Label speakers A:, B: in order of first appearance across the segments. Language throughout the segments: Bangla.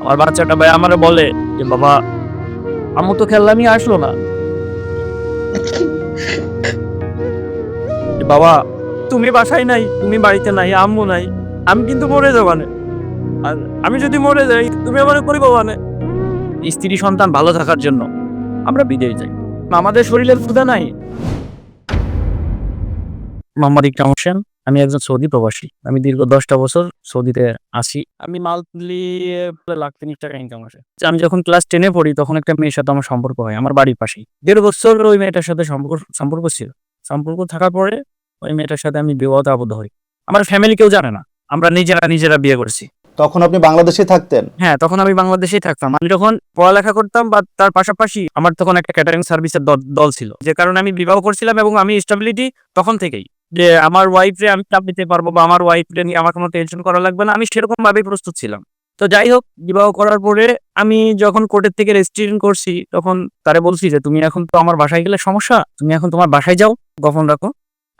A: আমার বাচ্চাটা ভাই আমারে বলে যে, বাবা, আম্মু তো নিয়ে আসলো না। বাবা, তুমি বাসায় নাই, তুমি বাড়িতে নাই, আম্মু নাই, আমি কিন্তু মরে যাব না আর আমি যদি মরে যাই, তুমি আমার করিব মানে স্ত্রী সন্তান ভালো থাকার জন্য আমরা বিদেশ যাই। আমাদের শরীরের ক্ষুধা নাই। মোহাম্মদ ইকরাম হোসেন। আমি একজন সৌদি প্রবাসী। আমি দীর্ঘ দশটা বছর সৌদিতে আসি আমি মান্থলি লাখ তিরিশ টাকা ইনকাম আসে। আমি যখন ক্লাস টেনে পড়ি তখন একটা মেয়ের সাথে আমার সম্পর্ক হয় আমার বাড়ির পাশেই। দেড় বছর ওই মেয়েটার সাথে সম্পর্ক সম্পর্ক ছিল। সম্পর্ক থাকার পরে ওই মেয়েটার সাথে আমি বিবাহতে আবদ্ধ হই। আমার ফ্যামিলি কেউ জানে না। আমরা নিজেরা নিজেরা বিয়ে করেছি।
B: তখন আপনি বাংলাদেশে থাকতেন?
A: হ্যাঁ তখন আমি বাংলাদেশেই থাকতাম। আমি যখন পড়ালেখা করতাম বা তার পাশাপাশি আমার তখন একটা ক্যাটারিং সার্ভিসের দল ছিল। যে কারণে আমি বিবাহ করছিলাম এবং আমি স্টেবিলিটি তখন থেকেই। যে আমার ওয়াইফরে আমি চাপ দিতে পারব বা আমার ওয়াইফরে নিয়ে আমার কোনো টেনশন করা লাগবে না, আমি সেরকম ভাবেই প্রস্তুত ছিলাম। তো যাই হোক, বিবাহ করার পরে আমি যখন কোর্টের থেকে রেজিস্ট্রেশন করছি, তখন তারে বলছি যে, তুমি এখন তো আমার বাসায় গেলে সমস্যা, তুমি এখন তোমার বাসায় যাও, গোপন রাখো।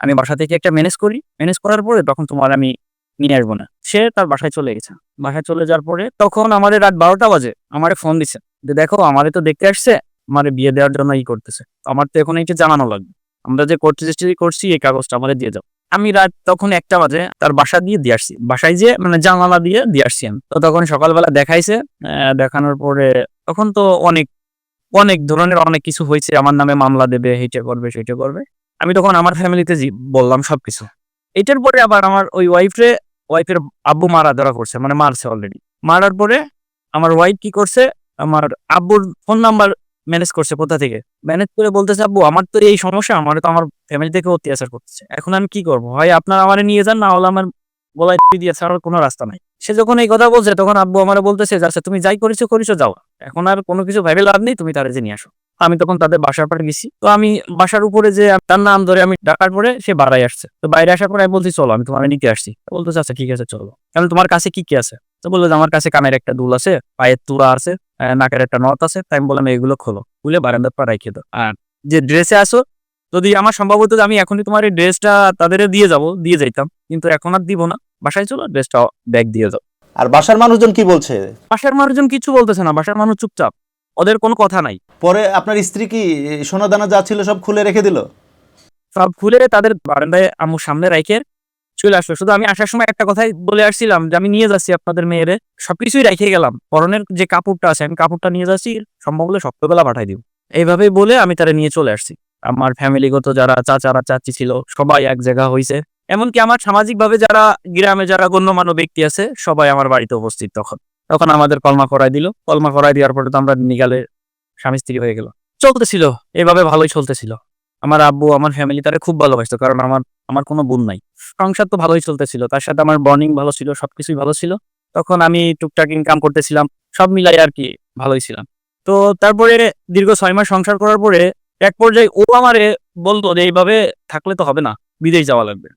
A: আমি বাসা থেকে একটা ম্যানেজ করি। ম্যানেজ করার পরে তখন তোমার আমি নিয়ে আসব না। সে তার বাসায় চলে গেছে। বাসায় চলে যাওয়ার পরে তখন আমাদের রাত বারোটা বাজে, আমারে ফোন দিছে যে, দেখো, আমারে তো দেখতে আসছে, আমারে বিয়ে দেওয়ার জন্য ই করতেছে। আমার তো এখন এটা জানানো লাগবে। আমরা যে কোর্ট রেজিস্ট্রি করছি, এই কাগজটা আমাদের দিয়ে যাও আমি রাত তখন একটা বাজে, তার বাসা দিয়ে দিয়ে আসছি। বাসায় যে মানে জানালা দিয়ে দিয়ে আসছি আমি। তো তখন সকালবেলা দেখাইছে দেখানোর পরে তখন তো অনেক অনেক ধরনের অনেক কিছু হয়েছে। আমার নামে মামলা দেবে সেইটা করবে সেইটা করবে। আমি তখন আমার ফ্যামিলিতে বললাম সবকিছু। এটার পরে আবার আমার ওই ওয়াইফরে ওয়াইফের আব্বু মারা ধরা করছে মানে মারছে অলরেডি মারার পরে আমার ওয়াইফ কি করছে, আমার আব্বুর ফোন নাম্বার ম্যানেজ করছে কোথা থেকে? ম্যানেজ করে বলতেছে, আব্বু, আমার তো এই সমস্যা, আমার তো আমার ফ্যামিলি থেকে অত্যাচার করতেছে। এখন আমি কি করব? হয় আপনার আমারে নিয়ে যান, না হলে আমার গলায় দিয়ে ছাড়ার কোনো রাস্তা নাই। সে যখন এই কথা বলছে, তখন আব্বু আমার বলতেছে আচ্ছা তুমি যাই করেছ করেছ, যাও। এখন আর কোনো কিছু ভেবে লাভ নেই, তুমি তারে নিয়ে আসো। আমি তখন তাদের বাসার পরে গেছি। তো আমি বাসার উপরে যে তার নাম ধরে আমি ডাকার পরে সে বাড়াই আসছে। তো বাইরে আসার পরে আমি বলছি, চলো, আমি তোমার নিতে আসছি। বলতেছে আচ্ছা ঠিক আছে, চলো। কারণ তোমার কাছে কি কি আছে? তো বলল যে আমার কাছে কানের একটা দুল আছে পায়ের তুলা আছে নাকের একটা নথ আছে তাই আমি বললাম এগুলো খোলো। খুলে বারান্দার পর রেখে দাও। আর যে ড্রেসে আসো যদি আমার সম্ভব হতো যে আমি এখনই তোমার এই ড্রেসটা তাদের দিয়ে যাব দিয়ে যাইতাম। কিন্তু এখন আর দিব না। বাসায় চলো ড্রেসটা ব্যাগ দিয়ে যাও।
B: আর বাসার মানুষজন কি বলছে?
A: বাসার মানুষজন কিছু বলতেছে না। বাসার মানুষ চুপচাপ। ওদের কোনো কথা নাই।
B: পরে আপনার স্ত্রী কি সোনা দানা যা ছিল সব খুলে রেখে দিল?
A: সব খুলে তাদের বারান্দায় আম্মুর সামনে রাইখে চলে আসলো। শুধু আমি আসার সময় একটা কথাই বলে আসছিলাম যে আমি নিয়ে যাচ্ছি আপনাদের মেয়েরে। সবকিছুই রেখে গেলাম। পরনের যে কাপড়টা আছে, আমি কাপড়টা নিয়ে যাচ্ছি সম্ভব হলে সপ্তাহবেলা পাঠাই দিব। এইভাবেই বলে আমি তারা নিয়ে চলে আসছি। আমার ফ্যামিলিগত যারা চাচারা চাচি ছিল, সবাই এক জায়গা হয়েছে এমনকি আমার সামাজিকভাবে যারা গ্রামে যারা গণ্যমান্য ব্যক্তি আছে, সবাই আমার বাড়িতে উপস্থিত তখন। তখন আমাদের কলমা করাই দিল। কলমা করাই দেওয়ার পরে তো আমরা নিগালে স্বামী স্ত্রী হয়ে গেল চলতেছিল। এভাবে ভালোই চলতেছিল। আমার আব্বু, আমার ফ্যামিলি তারা খুব ভালোবাসতো। কারণ আমার আমার কোনো বোন নাই। সংসার তো ভালোই চলতেছিল, তার সাথে আমার বর্নিং ভালো ছিল, সবকিছুই ভালো ছিল। তখন আমি টুকটাক ইনকাম করতেছিলাম, সব মিলাই আর কি ভালোই ছিলাম। তো তারপরে দীর্ঘ ছয় মাস সংসার করার পরে এক পর্যায়ে ও আমারে বলতো যে, এইভাবে থাকলে তো হবে না, বিদেশ যাওয়া লাগবে।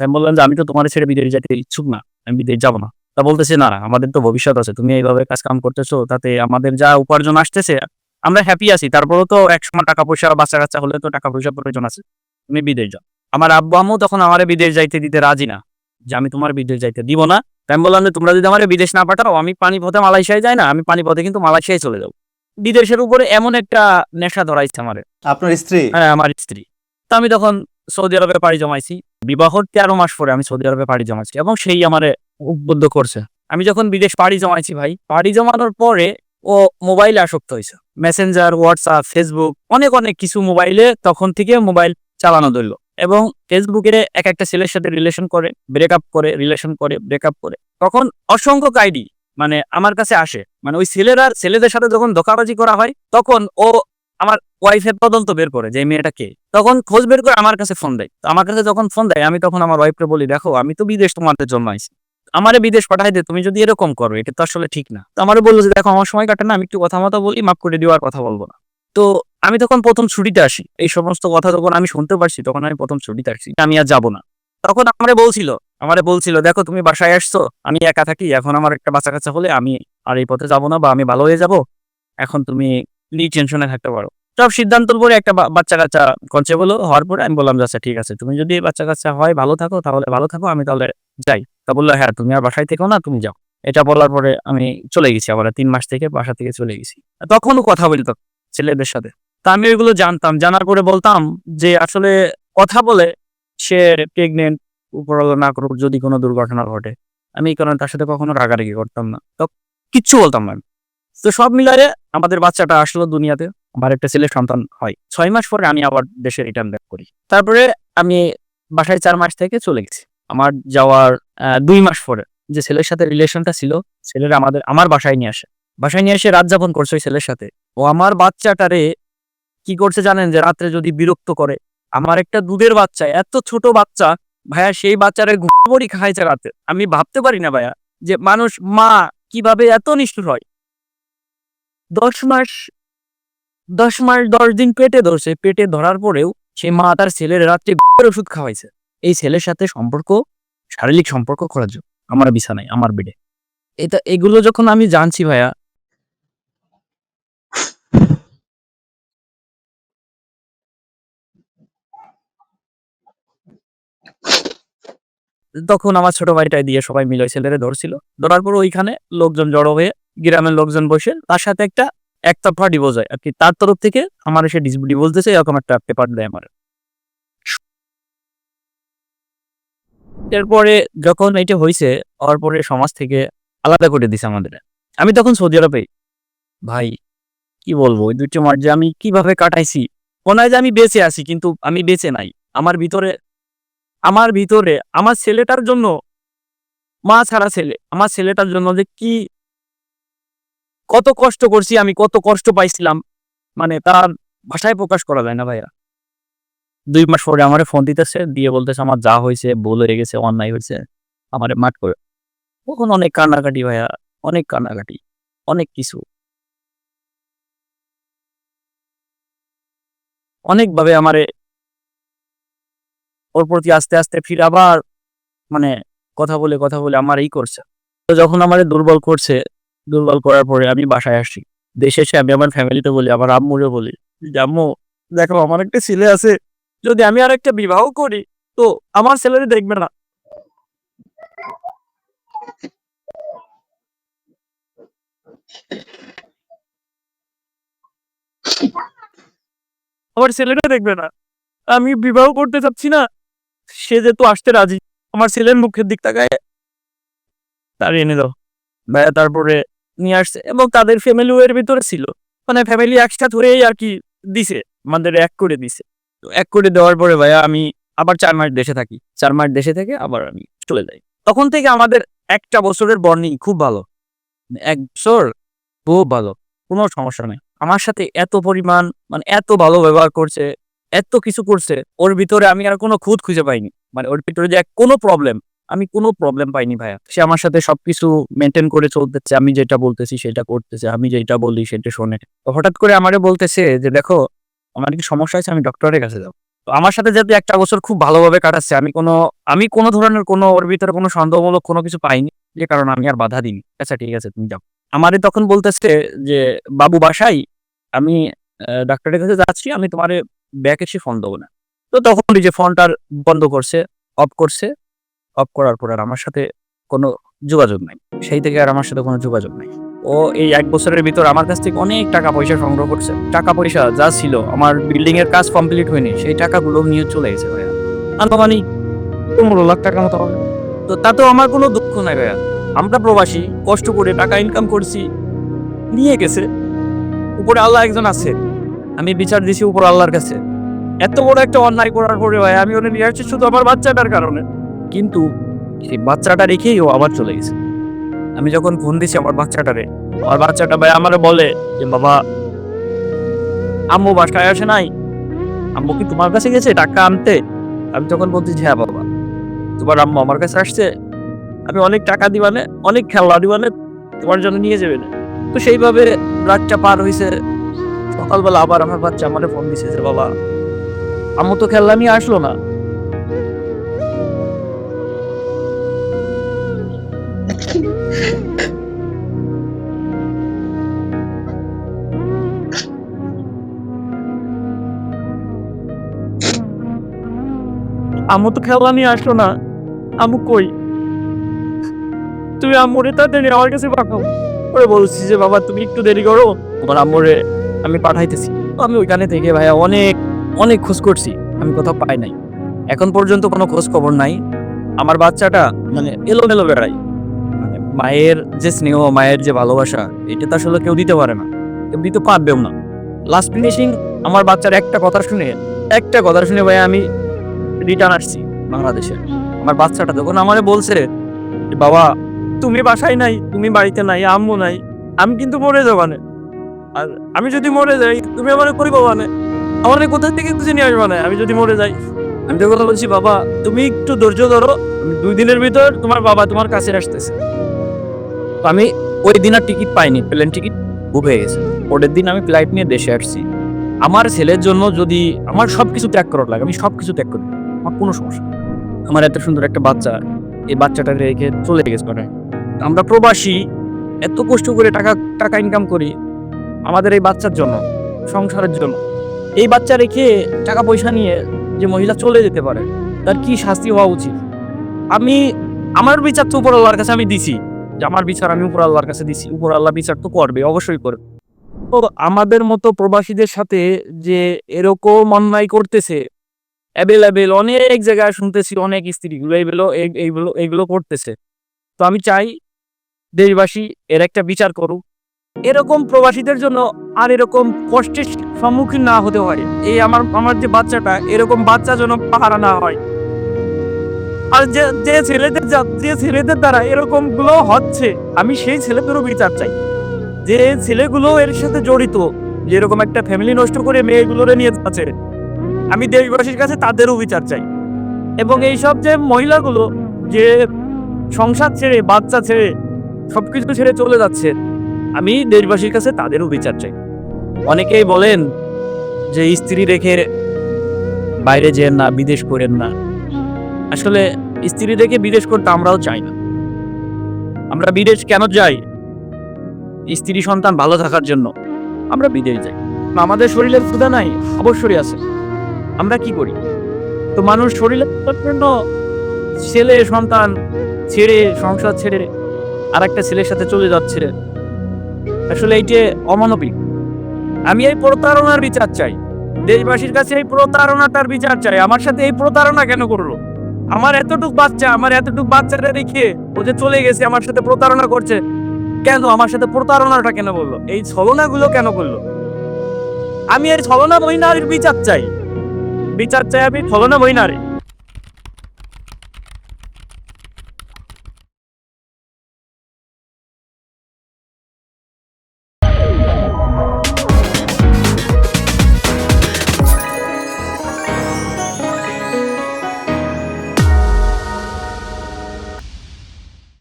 A: আমি বললাম যে, আমি তো তোমার ছেড়ে বিদেশ যেতে ইচ্ছুক না, আমি বিদেশ যাব না। তা বলতেছে, না আমাদের তো ভবিষ্যৎ আছে, তুমি এইভাবে কাজ কাম করতেছো, তাতে আমাদের যা উপার্জন আসতেছে, আমরা হ্যাপি আছি। তারপরেও তো এক সময় টাকা পয়সা বাচ্চা কাচ্চা হলে তো টাকা পয়সা প্রয়োজন আছে, তুমি বিদেশ যাও। আমার আব্বু আম্মু তখন আমার বিদেশ যাইতে দিতে রাজি না। যে আমি তোমার বিদেশ যাইতে দিব না। তাই আমি বললাম যে তোমরা যদি আমার বিদেশ না পাঠাও আমি পানি পথে মালয়েশিয়ায় যাই না আমি পানি পথে কিন্তু মালয়েশিয়ায় চলে যাব। বিদেশের উপরে এমন একটা নেশা ধরাইছে আমার।
B: আপনার স্ত্রী?
A: হ্যাঁ আমার স্ত্রী। তো আমি তখন সৌদি আরবে পাড়ি জমাইছি। বিবাহর তেরো মাস পরে আমি সৌদি আরবে পাড়ি জমাইছি এবং সেই আমারে উদ্বুদ্ধ করছে। আমি যখন বিদেশ পাড়ি জমাইছি ভাই পাড়ি জমানোর পরে ও মোবাইলে আসক্ত হয়েছে। মেসেঞ্জার হোয়াটসঅ্যাপ ফেসবুক অনেক অনেক কিছু মোবাইলে তখন থেকে মোবাইল চালানো ধরলো। এবং ফেসবুকে এক একটা ছেলের সাথে রিলেশন করে ব্রেকআপ করে রিলেশন করে ব্রেকআপ করে। তখন অসংখ্য আইডি মানে আমার কাছে আসে। মানে ওই ছেলেরা, ছেলেদের সাথে যখন ধোকাবাজি করা হয়, তখন ও আমার ওয়াইফের তদন্ত বের করে যে মেয়েটা কে। তখন খোঁজ বের করে আমার কাছে ফোন দেয়। তো আমার কাছে যখন ফোন দেয়, আমি তখন আমার ওয়াইফকে বলি, দেখো, আমি তো বিদেশ তোমাদের জন্য আইছি আমারে বিদেশ পাঠাই দে, তুমি যদি এরকম করো, এটা তো আসলে ঠিক না। তো আমারে বলল যে, দেখো, আমার সময় কাটে না, আমি একটু কথা মতো বলি, মাফ করে দেওয়ার কথা বলব না। তো আমি তখন প্রথম ছুটিতে আসি। এই সমস্ত কথা যখন আমি শুনতে পারছি, তখন আমি প্রথম ছুটিতে আসছি আমি আর যাব না। তখন আমারে বলছিল আমারে বলছিল, দেখো, তুমি বাসায় আসছো, আমি একা থাকি, এখন আমার একটা বাচ্চা কাচ্চা হলে আমি আর এই পথে যাব না বা আমি ভালো হয়ে যাব। এখন তুমি নি টেনশনে থাকতে পারো। সব সিদ্ধান্তর পরে একটা বাচ্চা কাচ্চা কনসেপ্ট হলো হওয়ার পরে আমি বললাম আচ্ছা ঠিক আছে, তুমি যদি বাচ্চা কাচ্চা হয়, ভালো থাকো, তাহলে ভালো থাকো, আমি তাহলে যাই। তা বলল হ্যাঁ তুমি আর বাসায় থেকো না, তুমি যাও। এটা বলার পরে আমি চলে গেছি, আবার তিন মাস থেকে বাসা থেকে চলে গেছি। তখনও কথা বলতো ছেলেদের সাথে। তা আমি ওইগুলো জানতাম। জানার পরে বলতাম যে আসলে কথা বলে সে প্রেগনেন্ট উপরওয়ালা না করুক, যদি কোনো দুর্ঘটনা ঘটে। আমি এই কারণে তার সাথে কখনো রাগারাগি করতাম না। তো কিচ্ছু বলতাম না। তো সব মিলায়ে আমাদের বাচ্চাটা আসলো দুনিয়াতে। আমার একটা ছেলে সন্তান হয়। ছয় মাস পরে আমি আবার দেশে রিটার্ন ব্যাক করি। তারপরে আমি বাসায় চার মাস থেকে চলে গেছি। আমার যাওয়ার দুই মাস পরে যে ছেলের সাথে রিলেশনটা ছিল, ছেলেরা আমাদের, আমার বাসায় নিয়ে আসে। বাসায় নিয়ে এসে রাত যাপন করছে ওই ছেলের সাথে। ও আমার বাচ্চাটারে কি করছে জানেন যে রাত্রে যদি বিরক্ত করে? আমার একটা দুধের বাচ্চা, এত ছোট বাচ্চা, ভাইয়া সেই বাচ্চারে ঘুমবড়ি খাইছে রাতে। আমি ভাবতে পারি না ভাইয়া যে মানুষ, মা কীভাবে এত নিষ্ঠুর হয়? দশ মাস দশ মাস, দশ দিন পেটে ধরছে। পেটে ধরার পরেও সে মা তার ছেলের রাত্রে ঘুমের ওষুধ খাওয়াইছে। এই ছেলের সাথে সম্পর্ক, শারীরিক সম্পর্ক করার জন্য আমার বিছানায়, আমার বেডে। এটা, এগুলো যখন আমি জানছি ভাইয়া তখন আমার ছোট ভাইটাই দিয়ে সবাই মিলে ওই ধরছিল। ধরার পর ওইখানে লোকজন জড়ো হয়ে গ্রামের লোকজন বসে তার সাথে একটা একতরফা ডিভোর্স হয়। আর কি তার তরফ থেকে আমার এসে ডিভোর্স দিয়েছে, এরকম একটা পেপার দেয় আমার। এরপরে যখন এটা হয়েছে হওয়ার পরে সমাজ থেকে আলাদা করে দিছে আমাদের। আমি তখন সৌদি আরবে, ভাই, কি বলব? ওই দুইটা মাস যে আমি কীভাবে কাটাইছি? মনে হয় যে আমি বেঁচে আছি, কিন্তু আমি বেঁচে নাই। আমার ভিতরে আমার ভিতরে, আমার ছেলেটার জন্য, মা ছাড়া ছেলে, আমার ছেলেটার জন্য যে কি কত কষ্ট করছি, আমি কত কষ্ট পাইছিলাম মানে তার ভাষায় প্রকাশ করা যায় না ভাইয়া। দুই মাস পরে আমারে ফোন দিতেছে, দিয়ে বলতেছে আমার যা হয়েছে, ভুল হয়ে গেছে, অন্যায় হয়েছে, আমার মাঠ করে। তখন অনেক কান্নাকাটি ভাইয়া, অনেক কান্নাকাটি, অনেক কিছু। অনেকভাবে আমারে ওর প্রতি আস্তে আস্তে ফির আবার মানে কথা বলে কথা বলে আমার এই করছে। তো যখন আমারে দুর্বল করছে, দুর্বল করার পরে আমি বাসায় আসি। দেশে এসে আমি আমার ফ্যামিলিতে বলি, আমার আম্মুরে বলি যে, আম্মু, দেখো আমার একটা ছেলে আছে, যদি আমি আর একটা বিবাহ করি, তো আমার ছেলেরে দেখবে না। আমার ছেলেটা দেখবে না। আমি বিবাহ করতে চাচ্ছি না সে যেহেতু আসতে রাজি, আমার ছেলের মুখের দিক তাকায় এনে দাও ভাইয়া তারপরে নিয়ে আসছে এবং তাদের ফ্যামিলি ওয়ের ভিতরে ছিল। মানে ফ্যামিলি একসাথে হয়েই আর কি দিছে, আমাদের এক করে দিছে। তো এক করে দেওয়ার পরে ভাইয়া আমি আবার চার মাস দেশে থাকি। চার মাস দেশে থেকে আবার আমি চলে যাই। তখন থেকে আমাদের একটা বছরের বর্নিং খুব ভালো। এক বছর খুব ভালো, কোনো সমস্যা নেই। আমার সাথে এত পরিমাণ মানে এত ভালো ব্যবহার করছে এত কিছু করছে, ওর ভিতরে আমি আর কোনো খুঁত খুঁজে পাইনি। মানে ওর ভিতরে যে কোনো প্রবলেম আমি কোনো প্রবলেম পাইনি ভাইয়া। সে আমার সাথে সবকিছু মেনটেন করে চলতেছে, আমি যেটা বলতেছি সেটা করতেছে, আমি যেটা বলি সেটা শোনে। তো হঠাৎ করে আমারে বলতেছে যে, দেখো, আমার কি সমস্যা আছে আমি ডক্টরের কাছে যাব। তো আমার সাথে যেহেতু একটা বছর খুব ভালোভাবে কাটাচ্ছে, আমি কোনো আমি কোনো ধরনের কোনো, ওর ভিতরে কোনো সন্দেহমূলক কোনো কিছু পাইনি, যে কারণে আমি আর বাধা দিইনি। আচ্ছা ঠিক আছে, তুমি যাও। আমারে তখন বলতেছে যে, বাবু বাসাই আমি ডাক্তারের কাছে যাচ্ছি, আমি তোমারে ব্যাক এসে ফোন দেবো না। তো তখন ওই যে ফোনটার বন্ধ করছে অফ করছে অফ করার পর আর আমার সাথে কোনো যোগাযোগ নাই। সেই থেকে আর আমার সাথে কোনো যোগাযোগ নাই। ও এই এক বছরের ভিতর আমার কাছ থেকে অনেক টাকা পয়সা সংগ্রহ করছে। টাকা পয়সা যা ছিল, আমার বিল্ডিং এর কাজ কমপ্লিট হয়নি, সেই টাকাগুলো নিয়ে চলে গেছে ভাইয়া। আনুমানিক পনেরো লাখ টাকা মতো হবে। তো তাতেও আমার কোনো দুঃখ নাই ভাইয়া। আমরা প্রবাসী, কষ্ট করে টাকা ইনকাম করছি, নিয়ে গেছে। উপরে আল্লাহ একজন আছে। আমি বিচার দিছি উপর আল্লাহর কাছে। এত বড় একটা অন্যায় করার পরে ভাই, আমি ওনে নিয়ে আসছি শুধু আমার বাচ্চাটার কারণে। কিন্তু সেই বাচ্চাটা রেখেই ও আবার চলে গেছে। আমি যখন ফোন দিছি আমার বাচ্চাটারে, আমার বাচ্চাটা ভাই আমার বলে যে, বাবা, আম্মু বাসায় আসে নাই। আম্মু কি তোমার কাছে গেছে টাকা আনতে? আমি তখন বলতেছি হ্যাঁ বাবা। তোমার আম্মু আমার কাছে আসছে। আমি অনেক টাকা দিবানে, অনেক খেলনা দিবানে তোমার জন্য নিয়ে যাবে না। তো সেইভাবে রাতটা পার হয়েছে সকালবেলা আবার আমার বাচ্চা আমার ফোন দিছে যে, বাবা, আম্মু তো নিয়ে আসলো না। আম্মু তো খেলা নিয়ে আসলো না। আম্মু কই? তুমি আম্মুরে তাড়াতাড়ি আমার কাছে পাঠাও। পরে বলছি যে, বাবা, তুমি একটু দেরি করো। আমার আম্মুরে আমি পাঠাইতেছি। আমি ওইখানে থেকে ভাইয়া অনেক অনেক খোঁজ করছি, আমি কোথাও পাই নাই। এখন পর্যন্ত কোনো খোঁজ খবর নাই। আমার বাচ্চাটা মানে এলোমেলো বেড়াই মানে মায়ের যে স্নেহ, মায়ের যে ভালোবাসা, এটা তো আসলে কেউ দিতে পারে না। কেউ দিতে পারবেও না। লাস্ট ফিনিশিং আমার বাচ্চার একটা কথা শুনে, একটা কথা শুনে ভাই আমি রিটার্ন আসছি বাংলাদেশে। আমার বাচ্চাটা যখন আমারে বলছে, বাবা, তুমি বাসায় নাই, তুমি বাড়িতে নাই, আম্মু নাই। আমি কিন্তু মরে যাব না আর আমি যদি মরে যাই, তুমি আমার করিব মানে? আমার কোথা থেকে খুঁজে নিয়ে আসবে না আমি যদি মরে যাই, আমি তো কথা বলছি, বাবা, তুমি একটু ধৈর্য ধরো। দুই দিনের ভিতর তোমার বাবা তোমার কাছে আসতেছে। আমি ওই দিন আর টিকিট পাইনি প্লেন টিকিট হয়ে গেছে। পরের দিন আমি ফ্লাইট নিয়ে দেশে আসছি। আমার ছেলের জন্য যদি আমার সব কিছু ত্যাগ করার লাগে, আমি সব কিছু ত্যাগ করি, আমার কোনো সমস্যা আমার এত সুন্দর একটা বাচ্চা, এই বাচ্চাটা রেখে চলে গেছে মানে আমরা প্রবাসী, এত কষ্ট করে টাকা টাকা ইনকাম করি আমাদের এই বাচ্চার জন্য, সংসারের জন্য। এই বাচ্চা রেখে টাকা পয়সা নিয়ে যে মহিলা চলে যেতে পারে, তার কি শাস্তি হওয়া উচিত? আমি, আমার বিচার তো উপর আল্লাহর কাছে আমি দিছি। যে আমার বিচার আমি উপর আল্লাহর কাছে দিছি। উপর আল্লাহ বিচার তো করবে, অবশ্যই করবে। তো আমাদের মতো প্রবাসীদের সাথে যে এরকম অন্যায় করতেছে অ্যাভেলেবেল অনেক জায়গায় শুনতেছি, অনেক স্ত্রীগুলো এইগুলো এই- এইগুলো এইগুলো করতেছে। তো আমি চাই দেশবাসী এর একটা বিচার করুক। এরকম প্রবাসীদের জন্য আর এরকম কষ্টের সম্মুখীন না হতে হয়। এই আমার আমার যে বাচ্চাটা, এরকম বাচ্চা যেন পাহারা না হয়। আর যে যে ছেলেদের যা- ছেলেদের দ্বারা এরকমগুলো হচ্ছে, আমি সেই ছেলেদেরও বিচার চাই। যে ছেলেগুলো এর সাথে জড়িত, যে এরকম একটা ফ্যামিলি নষ্ট করে মেয়েগুলোরে নিয়ে যাচ্ছে, আমি দেশবাসীর কাছে তাদেরও বিচার চাই। এবং এইসব যে মহিলাগুলো, যে সংসার ছেড়ে, বাচ্চা ছেড়ে, সবকিছু ছেড়ে চলে যাচ্ছে আমি দেশবাসীর কাছে তাদেরও বিচার চাই। অনেকেই বলেন যে স্ত্রী রেখে বাইরে যেন না, বিদেশ করেন না। আসলে স্ত্রী রেখে বিদেশ করতে আমরাও চাই না। আমরা বিদেশ কেন যাই? স্ত্রী সন্তান ভালো থাকার জন্য আমরা বিদেশ যাই। আমাদের শরীরের ক্ষুধা নাই? অবশ্যই আছে। আমরা কি করি? তো মানুষ শরীরের জন্য ছেলে সন্তান ছেড়ে সংসার ছেড়ে আর একটা ছেলের সাথে চলে যাচ্ছে। আসলে এইটে অমানবিক। আমি এই প্রতারণার বিচার চাই। দেশবাসীর কাছে এই প্রতারণাটার বিচার চাই। আমার সাথে এই প্রতারণা কেন করল? আমার এতটুক বাচ্চা, আমার এতটুক বাচ্চাটা রেখে ও যে চলে গেছে, আমার সাথে প্রতারণা করছে। কেন? আমার সাথে প্রতারণাটা কেন বলল এই ছলনাগুলো কেন করল? আমি এই ছলনা মহিনার বিচার চাই। বিচার চাই আমি ছলনা মহিনারে